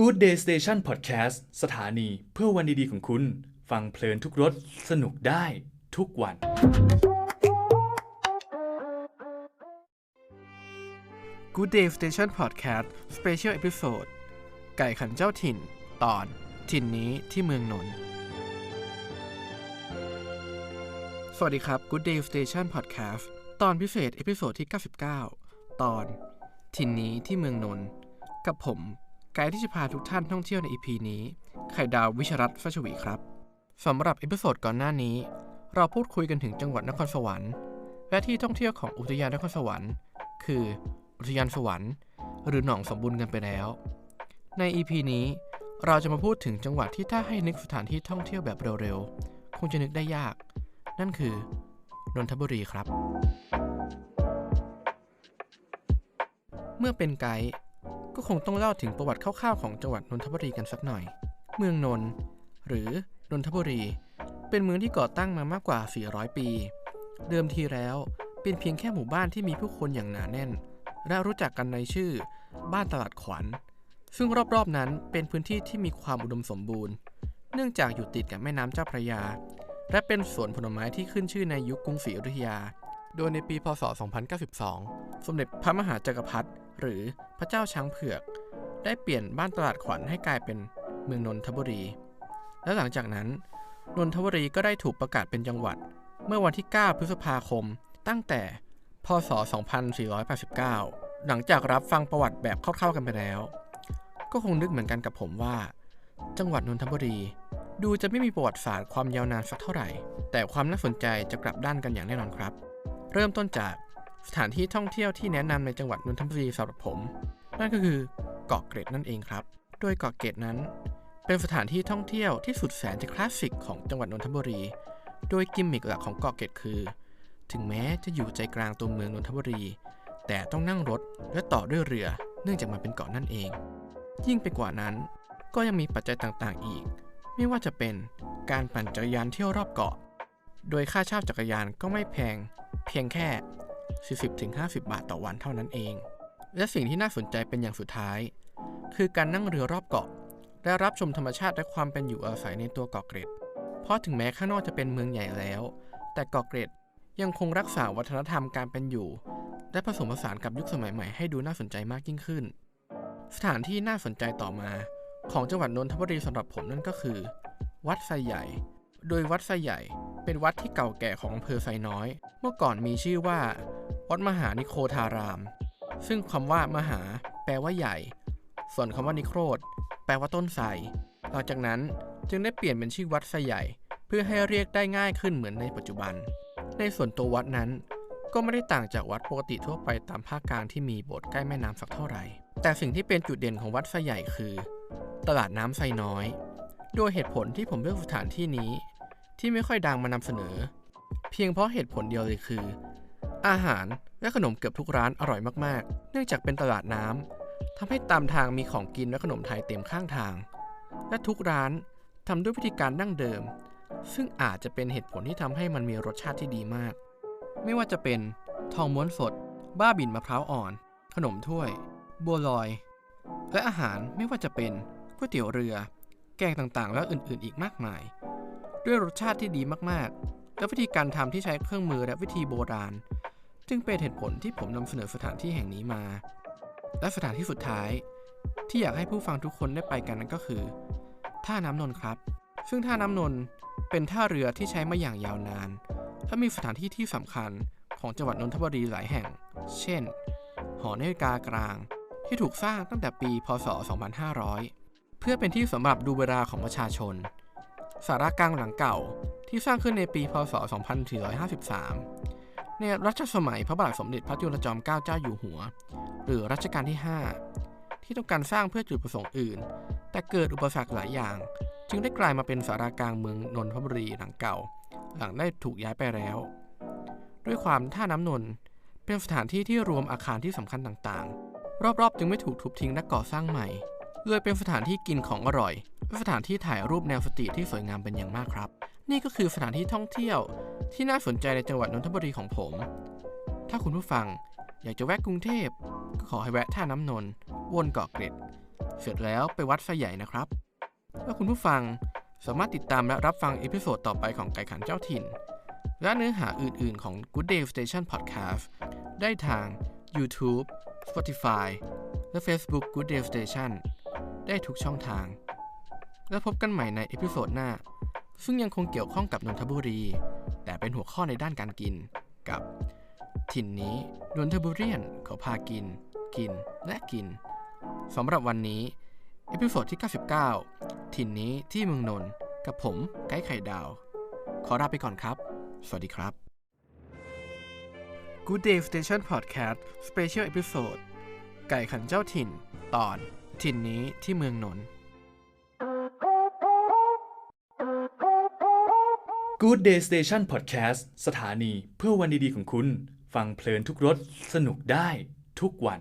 Good Day Station Podcast สถานีเพื่อวันดีๆของคุณ ฟังเพลินทุกรถสนุกได้ทุกวัน Good Day Station Podcast Special Episode ไก่ขันเจ้าถิ่น ตอน ถิ่นนี้ที่เมืองนนท์สวัสดีครับ Good Day Station Podcast ตอนพิเศษเอพิโซดที่ 99 ตอน ถิ่นนี้ที่เมืองนนท์กับผม ไกด์ที่จะพาทุกท่านท่องเที่ยวใน EP นี้ ไข่ดาววิชรัตน์ฟัชวีครับ สำหรับเอพิโซดก่อนหน้านี้ เราพูดคุยกันถึงจังหวัดนครสวรรค์ และที่ท่องเที่ยวของอุทยานนครสวรรค์ คืออุทยานสวรรค์ หรือหนองสมบูรณ์กันไปแล้ว ใน EP นี้เราจะมาพูดถึงจังหวัดที่ถ้าให้นึกสถานที่ท่องเที่ยวแบบเร็วๆ คงจะนึกได้ยาก นั่นคือนนทบุรีครับ เมื่อเป็นไกด์ ก็คงต้องเล่าถึงประวัติคร่าวๆของจังหวัดนนทบุรีกันสักหน่อย เมืองนนท์หรือนนทบุรี เป็นเมืองที่ก่อตั้งมามากกว่า 400 ปี เดิมทีแล้วเป็นเพียงแค่หมู่บ้านที่มีผู้คนอย่างหนาแน่น และรู้จักกันในชื่อ บ้านตลาดขวัญ ซึ่งรอบๆนั้นเป็นพื้นที่ที่มีความอุดมสมบูรณ์ เนื่องจากอยู่ติดกับแม่น้ำเจ้าพระยา และเป็นสวนผลไม้ที่ขึ้นชื่อในยุคกรุงศรีอยุธยา โดยในปี พศ 2092 สมเด็จพระมหาจักรพรรดิ หรือพระเจ้าช้างเผือก ได้เปลี่ยนบ้านตลาดขวัญให้กลายเป็นเมืองนนทบุรี และหลังจากนั้น นนทบุรีก็ได้ถูกประกาศเป็นจังหวัด เมื่อวันที่ 9 พฤษภาคม ตั้งแต่พศ 2489 หลังจากรับฟังประวัติแบบคร่าวๆกันไปแล้ว ก็คงนึกเหมือนกันกับผมว่า จังหวัดนนทบุรี ดูจะไม่มีประวัติศาสตร์ความยาวนานสักเท่าไหร่ แต่ความน่าสนใจจะกลับด้านกันอย่างแน่นอนครับ เริ่มต้นจาก สถานที่ท่องเที่ยวที่แนะนำในจังหวัดนนทบุรีสำหรับผม นั่นก็คือเกาะเกร็ดนั่นเองครับ โดยเกาะเกร็ดนั้น เป็นสถานที่ท่องเที่ยวที่สุดแสนจะคลาสสิกของจังหวัดนนทบุรี โดยกิมมิคหลักของเกาะเกร็ดคือ ถึงแม้จะอยู่ใจกลางตัวเมืองนนทบุรี แต่ต้องนั่งรถและต่อด้วยเรือ เนื่องจากมันเป็นเกาะนั่นเอง ยิ่งไปกว่านั้น ก็ยังมีปัจจัยต่างๆ อีก ไม่ว่าจะเป็นการปั่นจักรยานเที่ยวรอบเกาะ โดยค่าเช่าจักรยานก็ไม่แพง เพียงแค่ 40-50 บาทต่อวันเท่านั้นเอง และสิ่งที่น่าสนใจเป็นอย่างสุดท้าย คือการนั่งเรือรอบเกาะ และรับชมธรรมชาติและความเป็นอยู่อาศัยในตัวเกาะเกร็ด เพราะถึงแม้ข้างนอกจะเป็นเมืองใหญ่แล้ว แต่เกาะเกร็ดยังคงรักษาวัฒนธรรมการเป็นอยู่ และผสมผสานกับยุคสมัยใหม่ให้ดูน่าสนใจมากยิ่งขึ้น สถานที่น่าสนใจต่อมา ของจังหวัดนนทบุรีสำหรับผมนั่นก็คือ วัดไซใหญ่ โดยวัดไซใหญ่เป็นวัดที่เก่าแก่ของอำเภอไซน้อย เมื่อก่อนมีชื่อว่า วัดมหานิโคทาราม ซึ่งคำว่ามหา แปลว่าใหญ่ ส่วนคำว่านิโครธแปลว่าต้นไทรหลังจากนั้นจึงได้เปลี่ยนเป็นชื่อวัดไซใหญ่ เพื่อให้เรียกได้ง่ายขึ้นเหมือนในปัจจุบัน ในส่วนตัววัดนั้น ก็ไม่ได้ต่างจากวัดปกติทั่วไปตามภาคกลางที่มีโบสถ์ใกล้แม่น้ำสักเท่าไหร่ แต่สิ่งที่เป็นจุดเด่นของวัดไซใหญ่คือ ตลาดน้ำไซน้อย โดยเหตุผลที่ผมเลือกสถานที่นี้ ที่ไม่ค่อยดังมานำเสนอ เพียงเพราะเหตุผลเดียวเลยคือ อาหารและขนมเกือบทุกร้านอร่อยมากๆ เนื่องจากเป็นตลาดน้ำทำให้ตามทางมีของกินและขนมไทยเต็มข้างทาง และทุกร้านทำด้วยวิธีการดั้งเดิม ซึ่งอาจจะเป็นเหตุผลที่ทำให้มันมีรสชาติที่ดีมาก ไม่ว่าจะเป็นทองม้วนสด บ้าบินมะพร้าวอ่อน ขนมถ้วย บัวลอย และอาหารไม่ว่าจะเป็นก๋วยเตี๋ยวเรือ แกงต่างๆ และอื่นๆ อีกมากมาย ด้วยรสชาติที่ดีมากๆ และวิธีการทำที่ใช้เครื่องมือและวิธีโบราณ จึงเป็นเหตุผลที่ผมนำเสนอสถานที่แห่งนี้มา และสถานที่สุดท้าย ที่อยากให้ผู้ฟังทุกคนได้ไปกันนั่นก็คือ ท่าน้ำนนท์ครับ ซึ่งท่าน้ำนนท์เป็นท่าเรือที่ใช้มาอย่างยาวนาน และมีสถานที่ที่สำคัญของจังหวัดนนทบุรีหลายแห่ง เช่น หอนาฬิกากลาง ที่ถูกสร้างตั้งแต่ปี พศ 2500 เพื่อเป็นที่สำหรับดูเวลาของประชาชน สารากลางหลังเก่าที่สร้างขึ้นในปีพศ 2453 ในรัชสมัยพระบาทสมเด็จพระจุลจอมเกล้าเจ้าอยู่หัว หรือรัชกาลที่ 5 ที่ต้องการสร้างเพื่อจุดประสงค์อื่น แต่เกิดอุปสรรคหลายอย่าง จึงได้กลายมาเป็นสารากลางเมืองนนทบุรีหลังเก่า หลังได้ถูกย้ายไปแล้ว ด้วยความท่าน้ำนนทเป็นสถานที่ที่รวมอาคารที่สำคัญต่างๆ รอบๆ จึงไม่ถูกทุบทิ้งและก่อสร้างใหม่ เลยเป็นสถานที่กินของอร่อยและสถานที่ถ่ายรูปแนวสตรีทที่สวยงามเป็นอย่างมากครับ นี่ก็คือสถานที่ท่องเที่ยว ที่น่าสนใจในจังหวัดนนทบุรีของผม ถ้าคุณผู้ฟังอยากจะแวะกรุงเทพ ก็ขอให้แวะท่าน้ำนนท์วนเกาะเกร็ด เสร็จแล้วไปวัดไฟใหญ่นะครับ และคุณผู้ฟังสามารถติดตามและรับฟังเอพิโซดต่อไปของไก่ขันเจ้าถิ่น และเนื้อหาอื่น ๆ ของ Good Day Station Podcast ได้ทาง YouTube, Spotify และ Facebook Good Day Station ได้ทุกช่องทาง แล้วพบกันใหม่ในเอพิโซดหน้า ซึ่งยังคงเกี่ยวข้องกับนนทบุรี แต่เป็นหัวข้อในด้านการกิน กับ ถิ่นนี้นนทบุรีนเขาพากิน กินและกินสำหรับวันนี้เอพิโซดที่ 99 ถิ่นนี้ที่เมืองนนท์กับผมไกด์ไข่ดาว ขอลาไปก่อนครับ สวัสดีครับ Good Day Station Podcast Special Episode ไก่ขันเจ้าถิ่น ตอน ถิ่นนี้ที่เมืองนนท์ Good Day Station Podcast สถานีเพื่อวันดีๆของคุณ ฟังเพลินทุกรสสนุกได้ทุกวัน